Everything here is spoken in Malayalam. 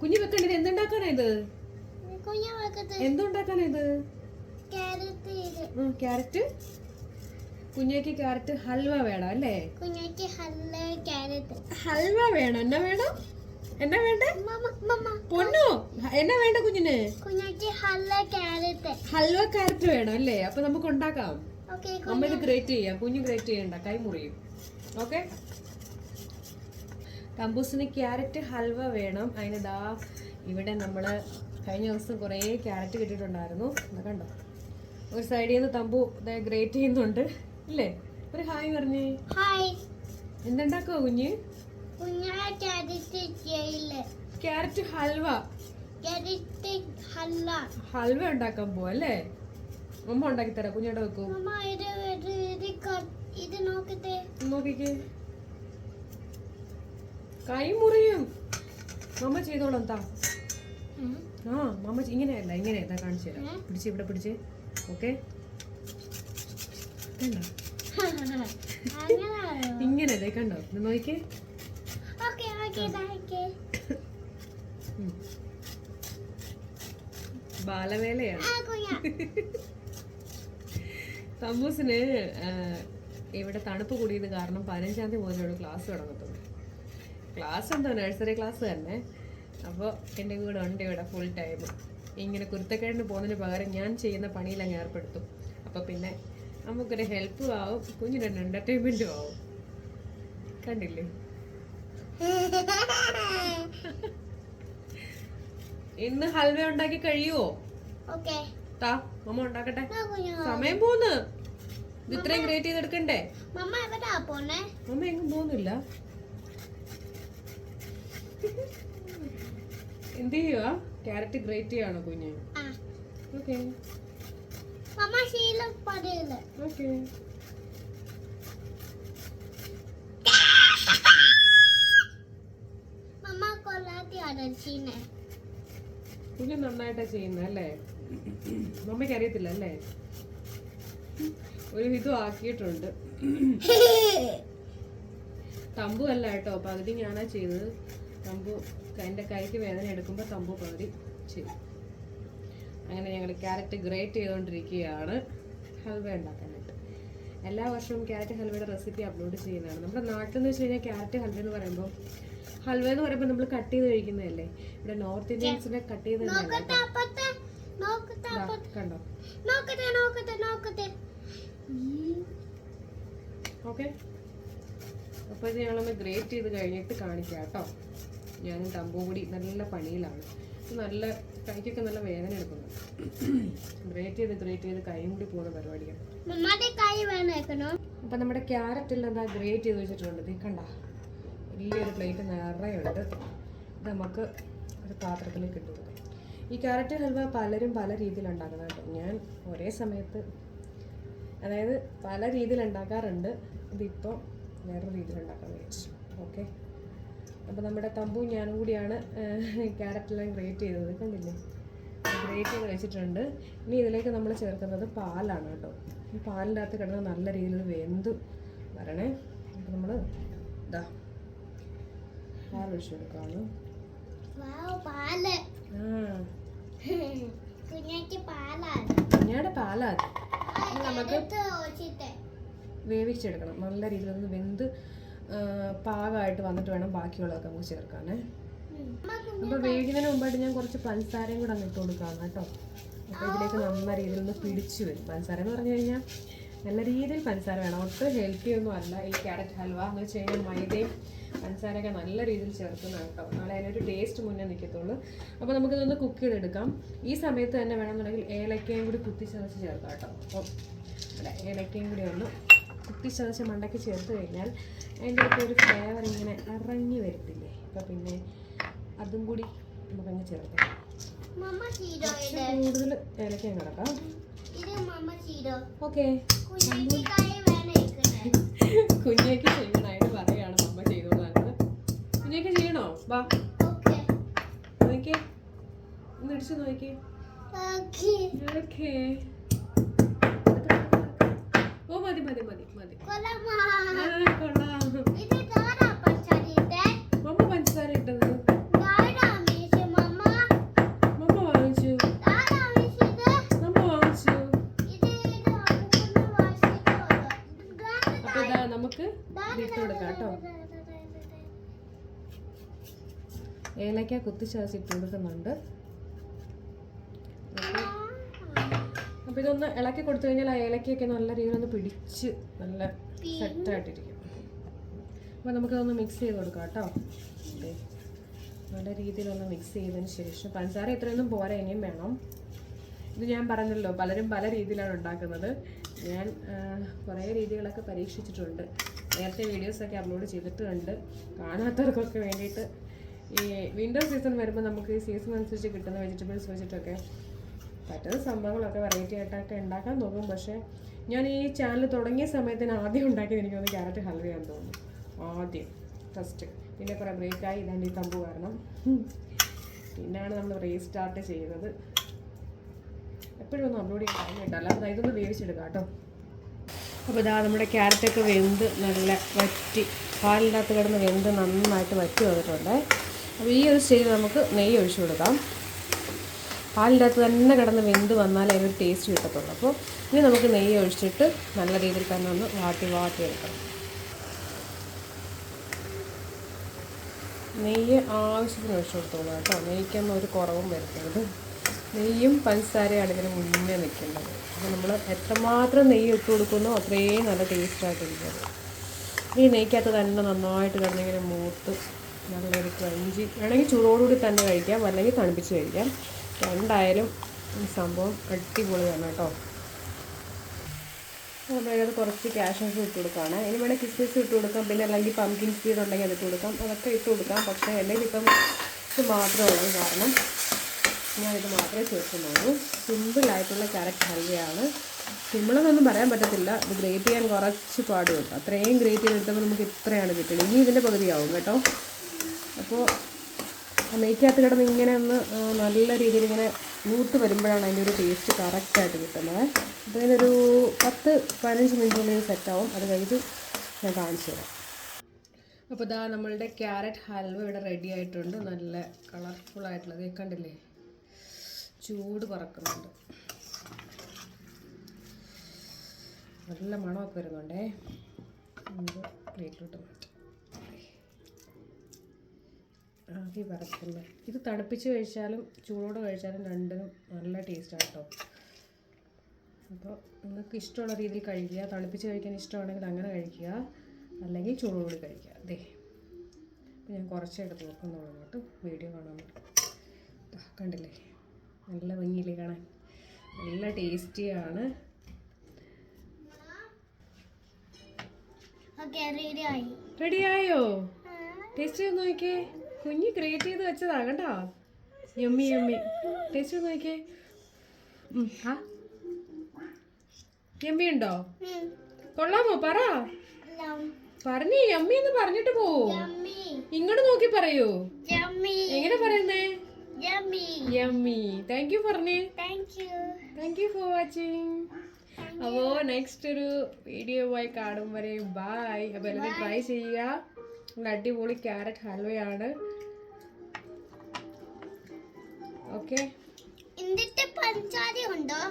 കുഞ്ഞു വെക്കണ്ടത് എന്തുണ്ടാക്കാനാ ഇത്? എന്തുണ്ടാക്കാനാ ഇത്? ക്യാരറ്റ് കുഞ്ഞേക്ക് ക്യാരറ്റ് ഹൽവ വേണം അല്ലേ? കുഞ്ഞേക്ക് ഹൽവ ക്യാരറ്റ്. ഹൽവ വേണം. എന്നാ വേണം? എന്നാ വേണ്ട? പൊന്നോ? എന്നാ വേണ്ട കുഞ്ഞിന്? കുഞ്ഞാക്ക് ഹൽവ ക്യാരറ്റ്. ഹൽവ ക്യാരറ്റ് വേണം അല്ലേ? അപ്പൊ നമുക്ക് ഉണ്ടാക്കാം. അമ്മ ഇത് ഗ്രേറ്റ് ചെയ്യാം. കുഞ്ഞു ഗ്രേറ്റ് ചെയ്യണ്ട. കൈ മുറിയും. ഓക്കെ? കമ്പൂസിന് ക്യാരറ്റ് ഹൽവ വേണം. അതിന് ദാ ഇവിടെ നമ്മൾ കഴിഞ്ഞ ദിവസം കുറേ ക്യാരറ്റ് കിട്ടിയിട്ടുണ്ടായിരുന്നു. കണ്ടോ? ഒരു സൈഡിൽ നിന്ന് തമ്പു ഗ്രേറ്റ് ചെയ്യുന്നുണ്ട്. ഇല്ലേ? ഒരു ഹായ് പറഞ്ഞു. ഹായ്. എന്തുണ്ടാക്കുവോ കുഞ്ഞ്? ക്യാരറ്റ് ഹൽവ. ഹൽവ. ഉണ്ടാക്കാൻ പോവാ അല്ലേ? അമ്മ ഉണ്ടാക്കി തരാം. കുഞ്ഞോട്ട് വെക്കും. നോക്കിക്കേ. കൈ മുറിയും മമ്മ ചെയ്തോളാം താ ആ മമ്മ ഇങ്ങനെയല്ല ഇങ്ങനെയല്ല കാണിച്ചു തരാം? പിടിച്ച് ഇവിടെ പിടിച്ച്. ഓക്കെ? ഇങ്ങനെയല്ലേ കണ്ടോ? നോക്കിക്കേ. ബാലവേലയാണ്. തമ്മൂസിന് ഇവിടെ തണുപ്പ് കൂടിയത് കാരണം പതിനഞ്ചാം തീയതി മുതലാണ് ക്ലാസ് തുടങ്ങത്തുള്ളൂ. ക്ലാസ് എന്തോ നഴ്സറി ക്ലാസ് തന്നെ. അപ്പോൾ എന്റെ കൂടെ ഉണ്ട് ഇവിടെ ഫുൾ ടൈം ഇങ്ങനെ കുരുത്തക്കേടിന് പോകുന്നതിന് പകരം ഞാൻ ചെയ്യുന്ന പണിയിൽ അങ്ങ് ഏർപ്പെടുത്തും. അപ്പോൾ പിന്നെ നമുക്കൊരു ഹെൽപ്പും ആവും കുഞ്ഞിനൊരു എന്റർടൈൻമെന്റും ആവും. കണ്ടില്ലേ? ഇന്ന് ഹൽവ ഉണ്ടാക്കി കഴിയുമോ ഓക്കെ. താ മമ്മ ഉണ്ടാക്കട്ടെ. സമയം പോന്ന്. ഇത് ഇത്രയും ഗ്രേറ്റ് ചെയ്തെടുക്കണ്ടേ? മമ്മ എങ്ങും പോകുന്നില്ല. എന്ത് ചെയ്യുക ക്യാരറ്റ് ഗ്രേറ്റ് ചെയ്യാണോ കുഞ്ഞ് ഓക്കെ കുഞ്ഞ് നന്നായിട്ടാ ചെയ്യുന്ന അല്ലേ? മമ്മയ്ക്ക് അറിയത്തില്ല അല്ലേ? ഒരു വിധം ആക്കിയിട്ടുണ്ട്. തമ്പു അല്ല കേട്ടോ പകുതി ഞാനാ ചെയ്തത്. തമ്പു എന്റെ കൈക്ക് വേദന എടുക്കുമ്പോൾ തമ്പു പകുതി ചെയ്യും. അങ്ങനെ ഞങ്ങൾ ക്യാരറ്റ് ഗ്രേറ്റ് ചെയ്തുകൊണ്ടിരിക്കുകയാണ് ഹൽവ ഉണ്ടാക്കാനായിട്ട്. എല്ലാ വർഷവും ക്യാരറ്റ് ഹൽവയുടെ റെസിപ്പി അപ്ലോഡ് ചെയ്യുന്നതാണ്. നമ്മുടെ നാട്ടിൽ എന്ന് വെച്ച് കഴിഞ്ഞാൽ ക്യാരറ്റ് ഹൽവ എന്ന് പറയുമ്പോൾ ഹൽവ എന്ന് പറയുമ്പോൾ നമ്മൾ കട്ട് ചെയ്ത് കഴിക്കുന്നതല്ലേ? ഇവിടെ നോർത്ത് ഇന്ത്യൻസിനെ കട്ട് ചെയ്ത് കണ്ടോ? ഓക്കെ? അപ്പോൾ ഇത് ഞങ്ങളൊന്ന് ഗ്രേറ്റ് ചെയ്ത് കഴിഞ്ഞിട്ട് കാണിക്കാം കേട്ടോ. ഞാനും തമ്പും കൂടി നല്ല പണിയിലാണ്. നല്ല കൈക്കൊക്കെ നല്ല വേദന എടുക്കുന്നു. ഗ്രേറ്റ് ചെയ്ത് ഗ്രേറ്റ് ചെയ്ത് കൈയും കൂടി പോകുന്ന പരിപാടിയാണ്. അപ്പം നമ്മുടെ ക്യാരറ്റിൽ എന്താ ഗ്രേറ്റ് ചെയ്ത് വെച്ചിട്ടുണ്ട്. ഇത് കണ്ട? വലിയൊരു പ്ലേറ്റ് നിറയുണ്ട് ഇത് നമുക്ക് ഒരു പാത്രത്തിലേക്ക് ഇട്ട് കൊടുക്കാം. ഈ ക്യാരറ്റ് ഹൽവ പലരും പല രീതിയിൽ ഉണ്ടാക്കുന്നത് കേട്ടോ. ഞാൻ ഒരേ സമയത്ത് അതായത് പല രീതിയിൽ ഉണ്ടാക്കാറുണ്ട് ഇതിപ്പോൾ വേറൊരു രീതിയിൽ ഉണ്ടാക്കാൻ വെച്ചു ഓക്കെ അപ്പോൾ നമ്മുടെ തമ്പു ഞാനും കൂടിയാണ് ക്യാരറ്റെല്ലാം ഗ്രേറ്റ് ചെയ്തത് കണ്ടില്ലേ? ഗ്രേറ്റ് ചെയ്ത് വെച്ചിട്ടുണ്ട്. ഇനി ഇതിലേക്ക് നമ്മൾ ചേർക്കുന്നത് പാലാണ് കേട്ടോ. ഈ പാലിന്റെ അകത്ത് കിടന്ന് നല്ല രീതിയിൽ വെന്ത് വരണേ. അപ്പോൾ നമ്മൾ ഇതാ പാൽ ഒഴിച്ചു കൊടുക്കാണ് കുഞ്ഞാടെ പാലാ നമുക്ക് വേവിച്ചെടുക്കണം. നല്ല രീതിയിൽ ഒന്ന് വെന്ത് പാകമായിട്ട് വന്നിട്ട് വേണം ബാക്കിയുള്ളതൊക്കെ നമുക്ക് ചേർക്കാനേ. അപ്പോൾ വേവിക്കുന്നതിന് മുമ്പായിട്ട് ഞാൻ കുറച്ച് പഞ്ചസാരയും കൂടെ അങ്ങ് ഇട്ട് കൊടുക്കാം കേട്ടോ. അപ്പോൾ ഇതിലേക്ക് നല്ല രീതിയിൽ ഒന്ന് പിടിച്ചു വരും. പഞ്ചസാര എന്ന് പറഞ്ഞു കഴിഞ്ഞാൽ നല്ല രീതിയിൽ പഞ്ചസാര വേണം. ഒട്ടും ഹെൽത്തി ഒന്നും അല്ല. ഈ ക്യാരറ്റ് ഹൽവ എന്ന് വെച്ച് കഴിഞ്ഞാൽ മൈദയും പഞ്ചസാരയൊക്കെ നല്ല രീതിയിൽ ചേർക്കുന്ന കേട്ടോ. നാളെ അതിനൊരു ടേസ്റ്റ് മുന്നേ നിൽക്കത്തുള്ളൂ അപ്പോൾ നമുക്കിതൊന്ന് കുക്ക് ചെയ്തെടുക്കാം. ഈ സമയത്ത് തന്നെ വേണമെന്നുണ്ടെങ്കിൽ ഏലക്കയും കൂടി കുത്തിച്ചതച്ച് ചേർക്കാം കേട്ടോ. അപ്പോൾ അല്ല ഏലക്കയും കൂടി ഒന്ന് കുത്തിച്ചതച്ച് മണ്ടയ്ക്ക് ചേർത്ത് കഴിഞ്ഞാൽ അതിന്റെ ഒക്കെ ഒരു ഫ്ലേവർ ഇങ്ങനെ ഇറങ്ങി വരത്തില്ലേ? അപ്പോൾ പിന്നെ അതും കൂടി നമുക്കങ്ങ് ചേർക്കാം. മമ്മ കൂടുതൽ ഏലക്കാൻ കിടക്കാം. മമ്മ ഓക്കെ. കുഞ്ഞാക്ക് ചെയ്യണമായിട്ട് പറയാണ് അമ്മ ചെയ്തോളാണ് കുഞ്ഞേക്ക് ചെയ്യണോ? വാ. നോക്കിയേ. ഒന്ന് ഇടിച്ച് നോക്കിയേ. ഓക്കെ. മതി മതി മതി മതി. മമ്മ പഞ്ചസാര ഇട്ടത്. മമ്മ? വാങ്ങിച്ചു. മമ്മ വാങ്ങിച്ചു. അപ്പൊ ഇതാ നമുക്ക് ഇട്ട് കൊടുക്കാം കേട്ടോ. ഏലക്ക കുത്തിശ്വാസിട്ട് കൊടുക്കുന്നുണ്ട്. ഇതൊന്ന് ഇളക്കി കൊടുത്തു കഴിഞ്ഞാൽ ആ ഏലക്കയൊക്കെ നല്ല രീതിയിൽ ഒന്ന് പിടിച്ച് നല്ല സെറ്റായിട്ടിരിക്കും. അപ്പോൾ നമുക്കതൊന്ന് മിക്സ് ചെയ്ത് കൊടുക്കാം കേട്ടോ. നല്ല രീതിയിലൊന്ന് മിക്സ് ചെയ്തതിന് ശേഷം പഞ്ചസാര ഇത്രയൊന്നും പോരാ ഇനിയും വേണം. ഇത് ഞാൻ പറഞ്ഞല്ലോ പലരും പല രീതിയിലാണ് ഉണ്ടാക്കുന്നത്. ഞാൻ കുറേ രീതികളൊക്കെ പരീക്ഷിച്ചിട്ടുണ്ട്. നേരത്തെ വീഡിയോസൊക്കെ അപ്ലോഡ് ചെയ്തിട്ടുണ്ട്. കാണാത്തവർക്കൊക്കെ വേണ്ടിയിട്ട് ഈ വിന്റർ സീസൺ വരുമ്പോൾ നമുക്ക് ഈ സീസൺ അനുസരിച്ച് കിട്ടുന്ന വെജിറ്റബിൾസ് വെച്ചിട്ടൊക്കെ പറ്റുന്ന സംഭവങ്ങളൊക്കെ വെറൈറ്റി ആയിട്ടൊക്കെ ഉണ്ടാക്കാൻ തോന്നും പക്ഷേ ഞാൻ ഈ ചാനൽ തുടങ്ങിയ സമയത്തിന് ആദ്യം ഉണ്ടാക്കിയത് എനിക്ക് തോന്നുന്നു ക്യാരറ്റ് ഹൽവയാന്ന് തോന്നുന്നു. ആദ്യം. ഫസ്റ്റ് പിന്നെ കുറേ ബ്രേക്കായി ഇതാണ്ട് ഈ തമ്പ് കാരണം പിന്നെയാണ് നമ്മൾ റീസ്റ്റാർട്ട് ചെയ്യുന്നത്. എപ്പോഴും ഒന്ന് അപ്ലോഡ് ചെയ്യാൻ ടൈം കിട്ടാല്ല അപ്പോൾ ഇതൊന്ന് വേവിച്ചെടുക്കാം കേട്ടോ. അപ്പോൾ ഇതാ നമ്മുടെ ക്യാരറ്റൊക്കെ വെന്ത് നല്ല വറ്റി പാലിന്റെ അകത്ത് കിടന്ന് വെന്ത് നന്നായിട്ട് വറ്റി വന്നിട്ടുണ്ട്. അപ്പോൾ ഈ ഒരു സ്റ്റേജിൽ നമുക്ക് നെയ്യ് ഒഴിച്ചു കൊടുക്കാം. പാലിന്റെ അകത്ത് തന്നെ കിടന്ന് വെന്ത് വന്നാലേ അതിനൊരു ടേസ്റ്റ് കിട്ടത്തുള്ളൂ. അപ്പോൾ ഇനി നമുക്ക് നെയ്യ് ഒഴിച്ചിട്ട് നല്ല രീതിയിൽ തന്നെ ഒന്ന് വാട്ടി വാട്ടി എടുക്കണം. നെയ്യ് ആവശ്യത്തിന് ഒഴിച്ചു കൊടുത്തോളൂ കേട്ടോ. നെയ്ക്കൊന്നും ഒരു കുറവും വരുത്തരുത്. നെയ്യും പഞ്ചസാരയാണ് ഇതിന് മുന്നേ നിൽക്കുന്നത് അപ്പോൾ നമ്മൾ എത്രമാത്രം നെയ്യ് ഇട്ട് കൊടുക്കുന്നോ അത്രയും നല്ല ടേസ്റ്റായിട്ടിരിക്കുന്നത് ഈ നെയ്ക്കകത്ത് തന്നെ നന്നായിട്ട് കിടന്നിങ്ങനെ മൂത്ത് നല്ലൊരു ക്രഞ്ചി വേണമെങ്കിൽ ചൂടോടുകൂടി തന്നെ കഴിക്കാം അല്ലെങ്കിൽ തണുപ്പിച്ച് കഴിക്കാം. രണ്ടായാലും ഈ സംഭവം അടിപൊളിയാണ് കേട്ടോ. നമ്മളത് കുറച്ച് ക്യാഷൊക്കെ ഇട്ട് കൊടുക്കുകയാണ് ഇനി വേണേൽ കിസ്മിസ് ഇട്ട് കൊടുക്കാം. പിന്നെ അല്ലെങ്കിൽ പംകിൻ സീഡ് ഉണ്ടെങ്കിൽ അത് ഇട്ട് കൊടുക്കാം. അതൊക്കെ ഇട്ട് കൊടുക്കാം. പക്ഷേ എന്റെ ഇപ്പം ഇത് മാത്രമേ ഉള്ളൂ. കാരണം ഞാനിത് മാത്രമേ ചേർക്കുന്നുള്ളൂ. സിമ്പിളായിട്ടുള്ള ക്യാരറ്റ് ഹൽവയാണ്. സിമ്പിളെന്നൊന്നും പറയാൻ പറ്റത്തില്ല. ഇത് ഗ്രേറ്റ് ചെയ്യാൻ കുറച്ച് പാട് അത്രയും ഗ്രേറ്റ് ചെയ്തെടുത്തപ്പോൾ നമുക്ക് ഇത്രയാണ് കിട്ടുന്നത്. ഇനി ഇതിന്റെ പകുതിയാവും കേട്ടോ. അപ്പോൾ നെയ്ക്കകത്ത് കിടന്ന് ഇങ്ങനെ ഒന്ന് നല്ല രീതിയിൽ ഇങ്ങനെ മൂത്ത് വരുമ്പോഴാണ് അതിന്റെ ഒരു ടേസ്റ്റ് കറക്റ്റായിട്ട് കിട്ടുന്നത്. അപ്പോൾ ഇതിനൊരു പത്ത് പതിനഞ്ച് മിനിറ്റിനുള്ളിൽ സെറ്റാവും അത് കഴിഞ്ഞിട്ട് ഞാൻ കാണിച്ചു തരാം. അപ്പോൾ ഇതാ നമ്മളുടെ ക്യാരറ്റ് ഹൽവ ഇവിടെ റെഡി ആയിട്ടുണ്ട്. നല്ല ഇത് കണ്ടില്ലേ? ചൂട് പറക്കുന്നുണ്ട്. നല്ല മണമൊക്കെ വരുന്നുണ്ടേ. നമുക്ക് പ്ലേറ്റിലോട്ട് മാറ്റാം. ആവി പറക്കില്ല ഇത് തണുപ്പിച്ച് കഴിച്ചാലും ചൂടോട് കഴിച്ചാലും രണ്ടിനും നല്ല ടേസ്റ്റാണ് കേട്ടോ അപ്പോൾ നിങ്ങൾക്ക് ഇഷ്ടമുള്ള രീതിയിൽ കഴിക്കുക. തണുപ്പിച്ച് കഴിക്കാൻ ഇഷ്ടമാണെങ്കിൽ അങ്ങനെ കഴിക്കുക. അല്ലെങ്കിൽ ചൂടോട് കഴിക്കുക. അതെ അപ്പോൾ ഞാൻ കുറച്ചെടുത്ത് നോക്കുന്നുള്ളൂ കേട്ടോ വീഡിയോ കാണാൻ കണ്ടില്ലേ? നല്ല ഭംഗിയില്ലേ കാണാൻ? നല്ല ടേസ്റ്റിയാണ് ഓക്കെ റെഡി ആയി. റെഡിയായോ ടേസ്റ്റ് ചെയ്ത് നോക്കിയേ. കുഞ്ഞ് ക്രിയേറ്റ് ചെയ്ത് വെച്ചതാ കേട്ടോ യമ്മി യമ്മി ടേസ്റ്റ് നോക്കിയേ. യമ്മി ഉണ്ടോ? കൊള്ളാമോ? പറ. പറഞ്ഞേ യമ്മി എന്ന് പറഞ്ഞിട്ട് പോവോ ഇങ്ങോട്ട് നോക്കി പറയൂ. എങ്ങനെ പറയുന്നേ? യമ്മി താങ്ക് യു പറഞ്ഞേ. താങ്ക് യു ഫോർ വാച്ചിങ് അപ്പോൾ നെക്സ്റ്റ് ഒരു വീഡിയോ ആയി കാണും വരെ. ബായ് എല്ലാവരും ട്രൈ ചെയ്യുക. നല്ല അടിപൊളി ക്യാരറ്റ് ഹൽവയാണ് ഓക്കെ എന്നിട്ട് പഞ്ചാര ഉണ്ടോ?